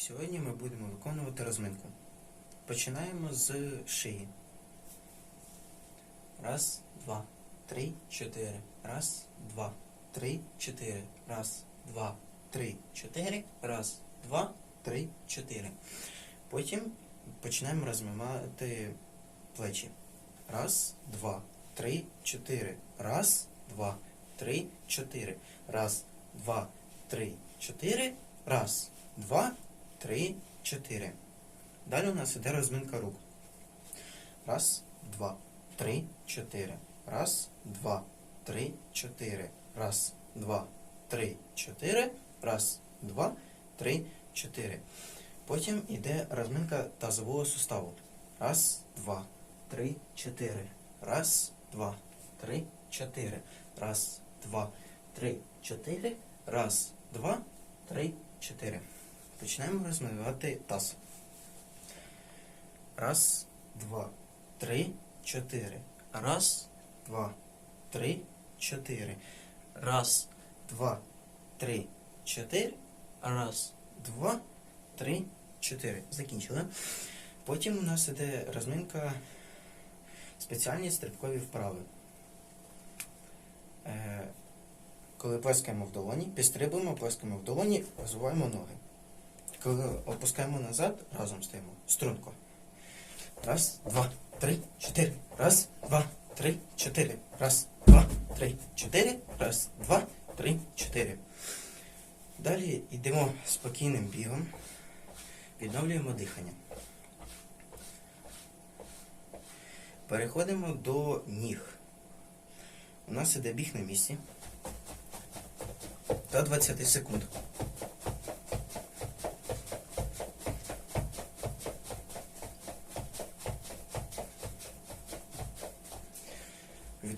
Сьогодні ми будемо виконувати розминку. Починаємо з шиї. Раз, два, три, чотири. Раз, два, три, чотири. Раз, два, три, чотири. Раз, два, три, чотири. Потім починаємо розмивати плечі. Раз, два, три, чотири. Раз, два, три, чотири. Раз, два, три, чотири. Раз, два, три, чотири. Далі у нас іде розминка рук. Раз, два, три, чотири. Раз, два, три, чотири. Раз, два, три, чотири. Раз, два, три, чотири. Потім іде розминка тазового суставу. Раз, два, три, чотири. Раз, два, три, чотири. Раз, два, три, чотири. Раз, два, три, чотири. Починаємо розмивати таз. Раз, два, три, чотири. Раз, два, три, чотири. Раз, два, три, чотири. Раз, два, три, чотири. Закінчили. Потім у нас іде розминка спеціальні стрибкові вправи. Е, коли плескаємо в долоні, підстрибуємо, плескаємо в долоні, розвиваємо ноги. Коли опускаємо назад, разом стоїмо. Струнко. Раз, два, три, чотири. Раз, два, три, чотири. Раз, два, три, чотири. Раз, два, три, чотири. Далі йдемо спокійним бігом. Відновлюємо дихання. Переходимо до ніг. У нас іде біг на місці. До 20 секунд.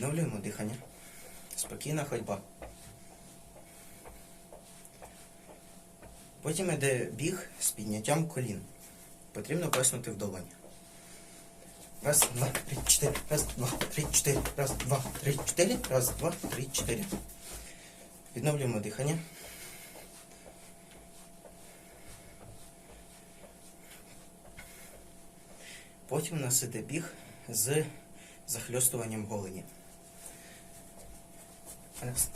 Відновлюємо дихання. Спокійна ходьба. Потім йде біг з підняттям колін. Потрібно плеснути в долоні. Раз, два, три, чотири. Раз, два, три, чотири. Раз, два, три, чотири. Раз, два, три, чотири. Відновлюємо дихання. Потім у нас іде біг з захльостуванням голені. Раз.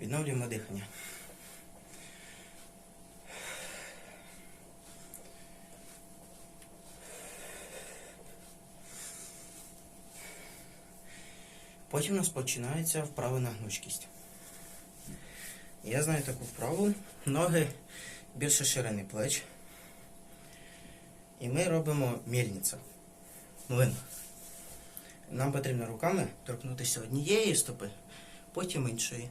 Відновлюємо дихання. Потім у нас починається вправа на гнучкість. Я знаю таку вправу. Ноги більше ширини плеч. І ми робимо мельниця. Млин. Нам потрібно руками торкнутися однієї стопи, потім іншої.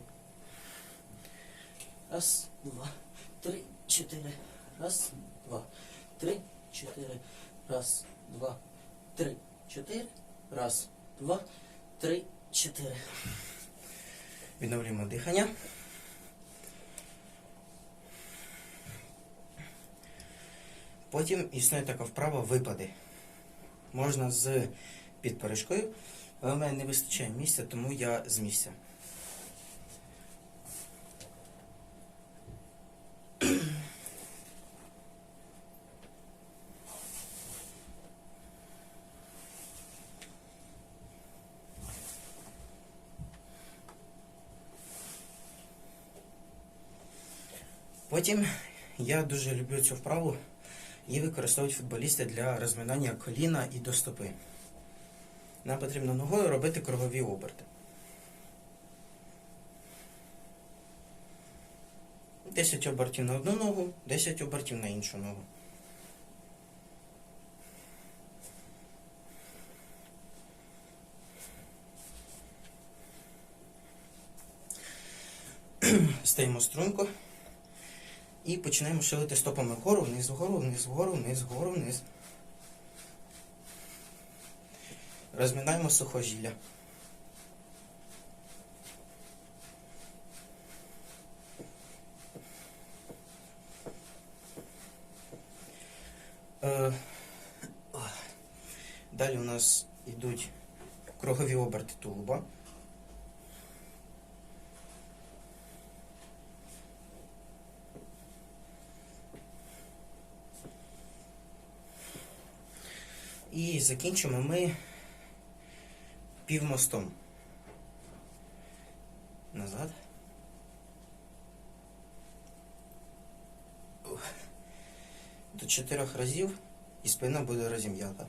Раз, два, три, чотири. Раз, два, три, чотири. Раз, два, три, чотири. Раз, два, три, чотири. Відновлюємо дихання. Потім існує така вправа випади. Можна з підперешкою, але в мене не вистачає місця, тому я з місця. Потім я дуже люблю цю вправу. Її використовують футболісти для розминання коліна і до стопи. Нам потрібно ногою робити кругові оберти. 10 обертів на одну ногу, 10 обертів на іншу ногу. Стаємо струнко. І починаємо шилити стопами вгору, вниз, вгору, вниз, вгору, вниз, вгору, вниз. Розминаємо сухожилля. Е, Далі у нас йдуть кругові оберти тулуба. І закінчимо ми півмостом. Назад. До чотирьох разів і спина буде розім'ята.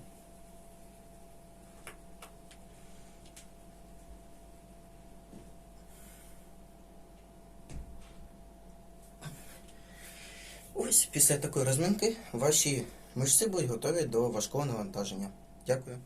Ось після такої розминки ваші мишці будуть готові до важкого навантаження. Дякую.